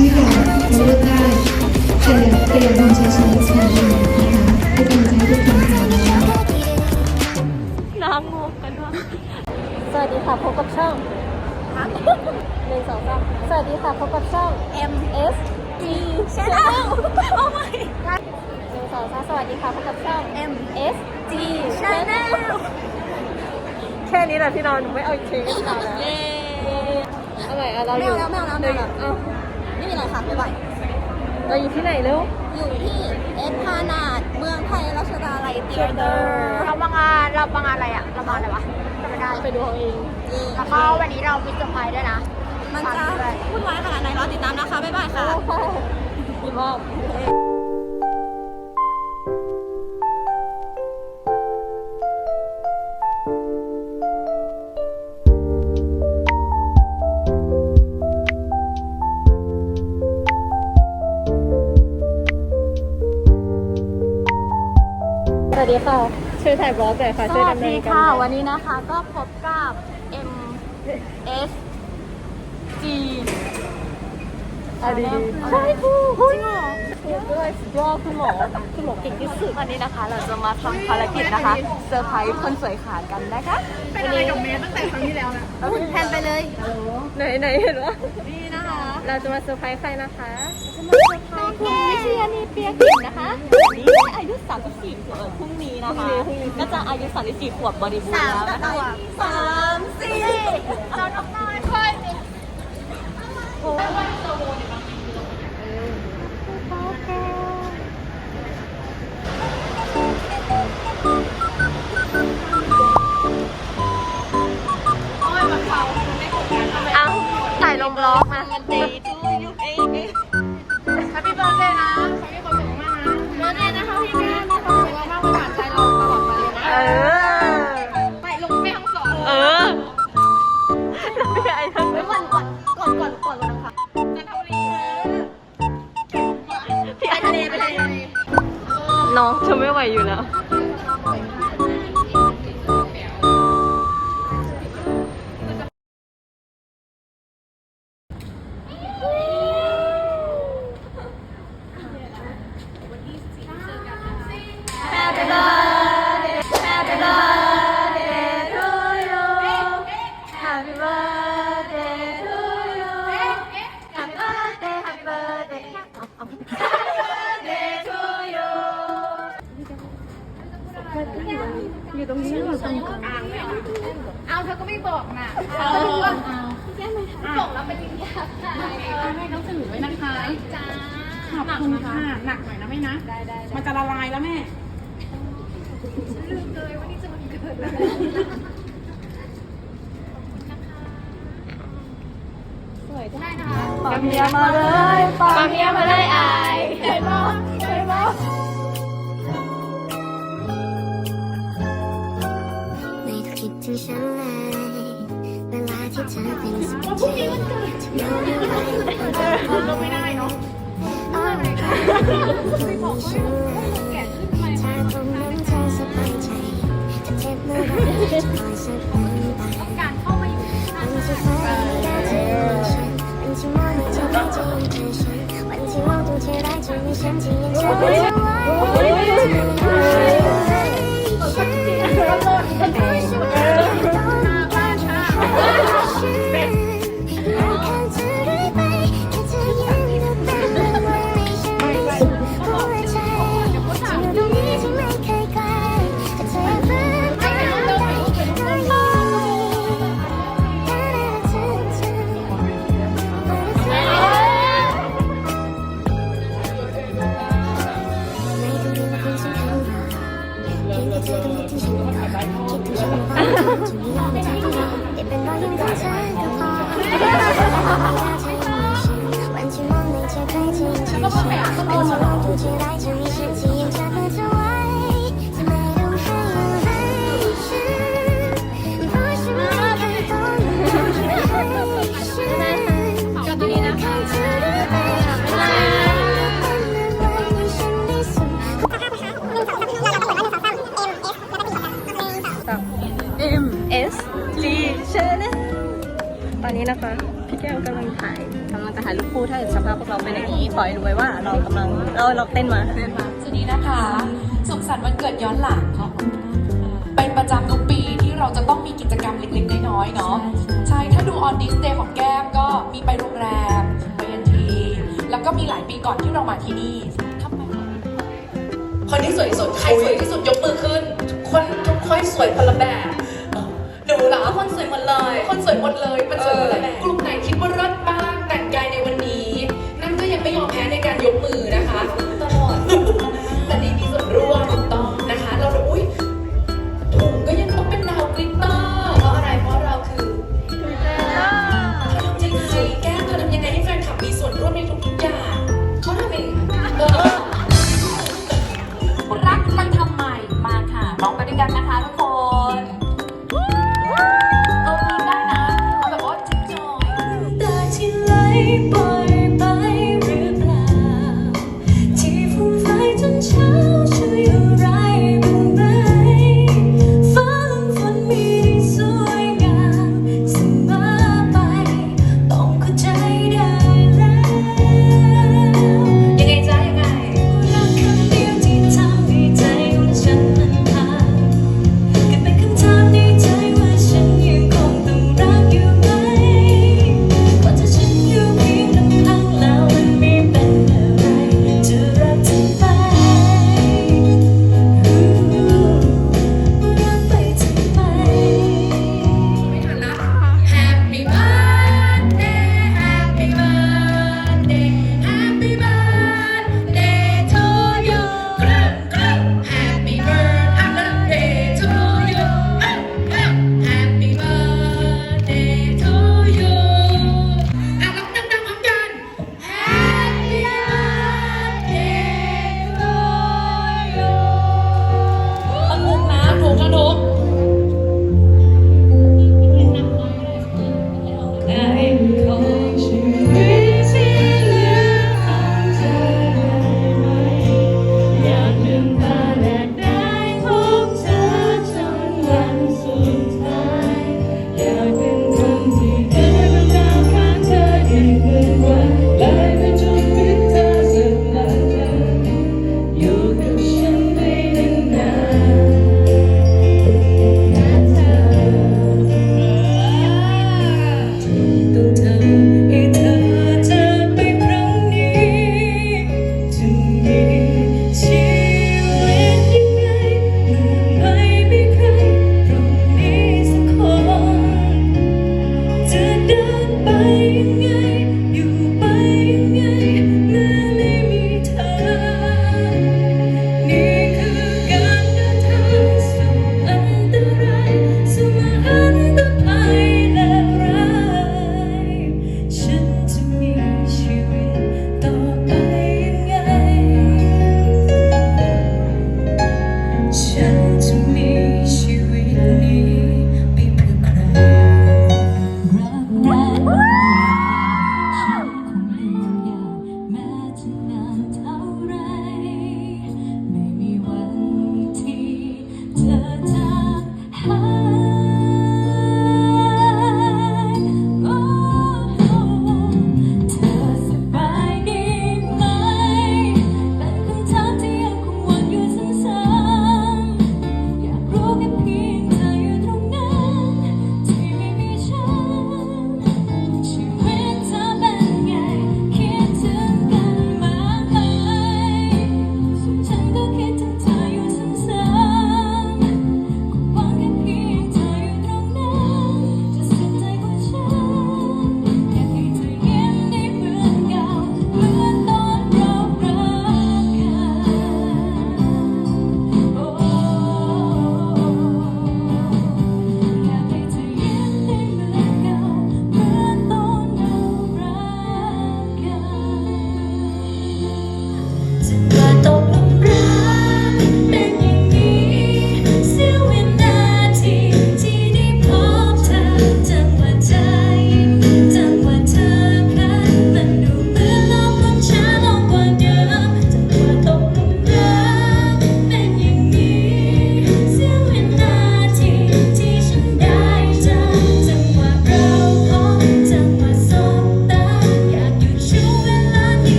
ชื่อก่อนเราเลือกได้แต่แต่อย่ามองช้าๆช้าๆเลยนะคะเป็นกำลังใจให้ทุกคนค่ะน้ำงงกันด้วยสวัสดีค่ะพบกับช่องหนึ่งสองสามสวัสดีค่ะพบกับช่อง M S G Channel โอ้ไม่หนึ่งสองสามสวัสดีค่ะพบกับช่อง M S G Channel แค่นี้แหละพี่นอนหนูไม่เอาอีกทีก็พอแล้วเย้เอาใหม่เอาเราอยู่ไม่เอาแล้วไม่เอาแล้วไม่เอาแล้ว เอาไม่มีอะไรค่ะบ๊ายบายเราอยู่ที่ไหนเร็วอยู่ที่เอสพานาดเมืองไทยราชดาลัยเตียเตอร์เรามางานเรามางานอะไรอะเรามาอะไรวะจำไม่ได้ไปดูเอาเองแล้วก็วันนี้เรามีเซอร์ไพรส์ด้วยนะ มันจะวุ่นวายขนาดไหนรอติดตามนะคะ บ๊ายบายค่ะพี่มอบ วัสดีค่ะ ช่วยถ่ายบล็อกหน่อยค่ะ สช่วยวัสดำเนิดีนการค่ะหน่อยวันนี้นะคะก็พบกับ M S G เอาดีใช่คูจริงเหรอด้วยรอคุณหมอคุณหมอเก่งที่สุดวันนี้นะคะ เราจะมาทำภารกิจนะคะเซอร์ไพรส์คนสวยขาดกันนะคะเป็นอะไรกับเมย์ตั้งแต่ครั้งที่แล้วนะคุณแทนไปเลย ไหนไหนเห็นวะนี่นะคะ เราจะมาเซอร์ไพรส์ใครนะคะ คุณวิเชียนีเปียกินนะคะวันนี้ได้อายุ 34ขวบพรุ่งนี้นะคะ ก็จะอายุ 34 ขวบบริบูรณ์แล้วนะคะสามสี่เราทำน้อยค่อยเอาถ่ายลงบล็อกมา are you now? องจะไม่ไหวอยู่แล้วเอาเธอก็ไม่บอกนะเออบอกแล้วเป็นยิงยาแม่ต้องถือไว้นะคะจ้าขอบคุณค่ะหนักหน่อยนะแม่นะได้ได้มันจะละลายแล้วแม่ปาเมียมาเลยปาเมียมาเลยอายไม่ ถึงฉันเลยเวลาที่เธอเป็นสุขใจจะมองดูไว้เป็นใจเราไม่ได้เนาะโอ้ไม่คิดถึงฉันเลยถ้าตรงนั้นเธอสบายใจจะเจ็บเมื่อไรจะคอยสักวันไปวันที่ฟ้าไม่ได้เจอฉันวันที่มองไม่เจอไม่จยังเจอฉันวันที่มองดูเธอได้จะมีฉันที่ยังเธอไม่ไห วไม่ อให้รู้ไว้ว่าเรากำลังเราเราเต้นมา สวัสดีนะคะ สุขสันต์วันเกิดย้อนหลังขอบคุณมากเป็นประจำทุกปีที่เราจะต้องมีกิจกรรมเล็กๆน้อยๆเนาะใช่ ถ้าดูออนดิสเดย์ของแก้มก็มีไปโรงแรมไปเอ็นทีแล้วก็มีหลายปีก่อนที่เรามาที่นี่ทำไมคนที่สวยที่สุด ใครสวยที่สุดยกมือขึ้น คนทุกคนสวยพละแบบหนูเหรอคนสวยหมดเลย คนสวยหมดเลยมันสวยคนละแบกลุ่มไหนคิดว่ารลิป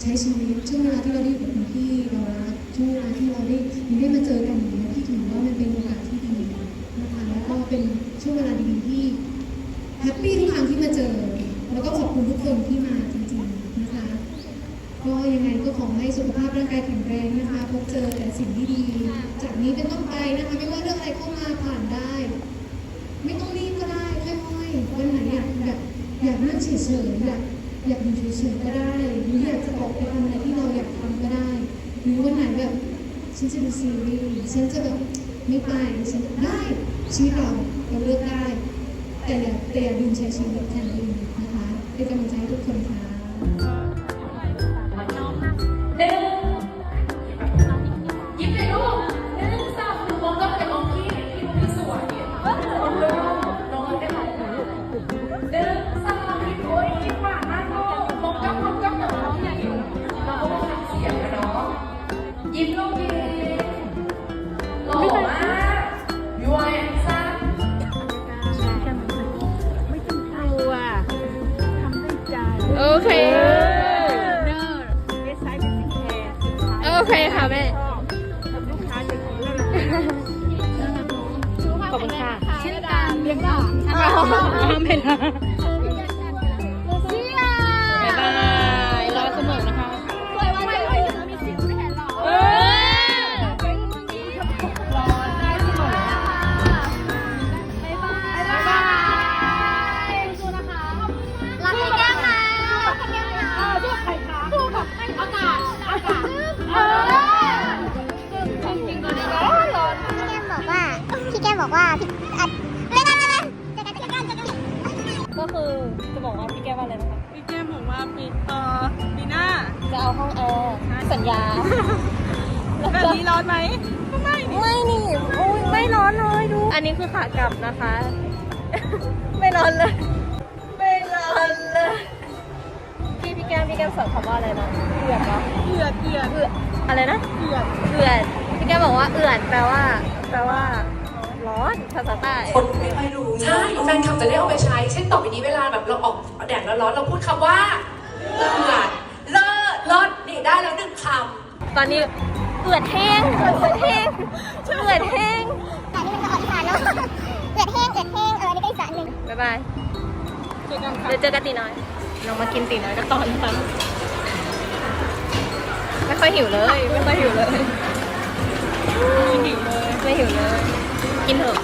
ใช้ชีวิตช่วงเวลาที่เราได้อยู่กับคนที่เรารักช่วงเวลาที่เราได้ได้มาเจอกันอย่างนี้ยพี่ถือว่ามันเป็นโอกาสที่ดีนะคะแล้วก็เป็นช่วงเวลาดีๆที่แฮปปี้ทุกครั้งที่มาเจอ แล้วก็ขอบคุณทุกคนที่มาจริงๆนะคะ ก็ยังไงก็ขอให้สุขภาพร่างกายแข็งแรงนะคะ พบเจอแต่สิ่งที่ดี จากนี้เป็นต้นไปนะคะไม่ว่าเรื่องอะไรเข้ามาผ่านได้ ไม่ต้องรีบก็ได้ค่อยๆวันไหนอยากอยากอยากนั่งเฉยๆอยาก อยากอยู่เฉยๆก็ได้หรืออยากจะออกไปทำอะไรที่เราอยากทำก็ได้ หรือวันไหนแบบฉันจะดูซีรีส์ฉันจะแบบไม่ไปฉันได้ชีวิตเราเราเลือกได้ แต่อย่าแต่อย่าลืมใช้ชีวิตแทนลืมนะคะเป็นกำลังใจให้ทุกคนค่ะ ไม่ไม่นี่โอ้ยไม่ร้อนเลยดู อันนี้คือขากลับนะคะ ไม่ร้อนเลย ไม่ร้อนเลย พี่พี่แก้มพี่แก้มสอนคำว่าอะไรนะเอือดเหรอเอือดเอือดเอือดอะไรนะเอือดเอือดพี่แก้มบอกว่าเอือดแปลว่า แปลว่าร้อนภาษาใต้คนไม่ค่อยรู้ใช่แฟนคลับจะได้เอาไปใช้ เช่นต่อไปนี้เวลาแบบเราออกแดดร้อนๆเราพูดคำว่าเลือดเลิศเลิศนี่ได้แล้วหนึ่งคตอนนี้ เอือดแห้งเอือดแห้งเอือดแห้งแต่นี่เป็นคำอธิษฐานเนาะเกิดแห้งเกิดแห้งเออนี่ก็อีกสารหนึ่งบ๊ายบายเจอกันค่ะเดี๋ยวเจอกันตีน้อยเรามากินตีน้อยกันตอนนั้นไม่ค่อยหิวเลย ไม่ค่อยหิวเลย ไม่หิวเลย ไม่หิวเลย กินเถอะ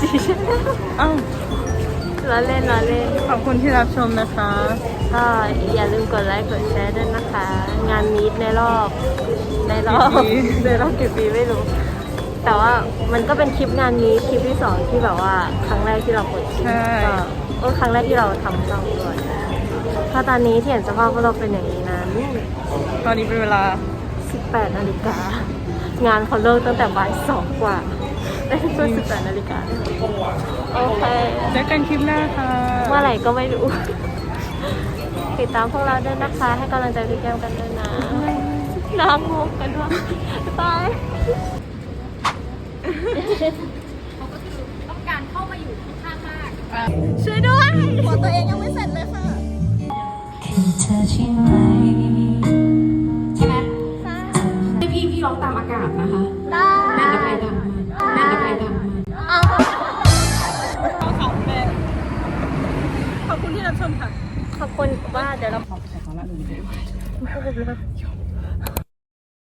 ช่อง MSG อ้าวล้อเล่นล้อเล่นขอบคุณที่รับชมนะคะ ก็อย่าลืมกดไลค์กดแชร์ด้วยนะคะ งานมีดในรอบ ในรอบกี่ปี ในรอบกี่ปีไม่รู้ แต่ว่ามันก็เป็นคลิปงานนี้คลิปที่สองที่แบบว่าครั้งแรกที่เราเปิดคลิปใช่ ก็เออครั้งแรกที่เราทำช่องด้วยถ้าตอนนี้ที่เห็นสภาพพวกเราเป็นอย่างนี้นั้น ตอนนี้เป็นเวลา 18นาฬิกา งานเขาเลิกตั้งแต่บ่ายสองกว่า ได้ช่วง18นาฬิกาโอเคเจอกันคลิปหน้าค่ะ เมื่อไหร่ก็ไม่รู้ ติดตามพวกเราด้วยนะคะ ให้กำลังใจพี่แก้มกันด้วยนะน้ำงงกันด้วยบายช่วยด้วยหัวตัวเองยังไม่เสร็จเลยค่ะำใช่ไหมให้พี่พี่ร้องตามอากาศนะคะ ชมค่ะ ขอบคุณว่าเดี๋ยวเราขอบคุณค่ะ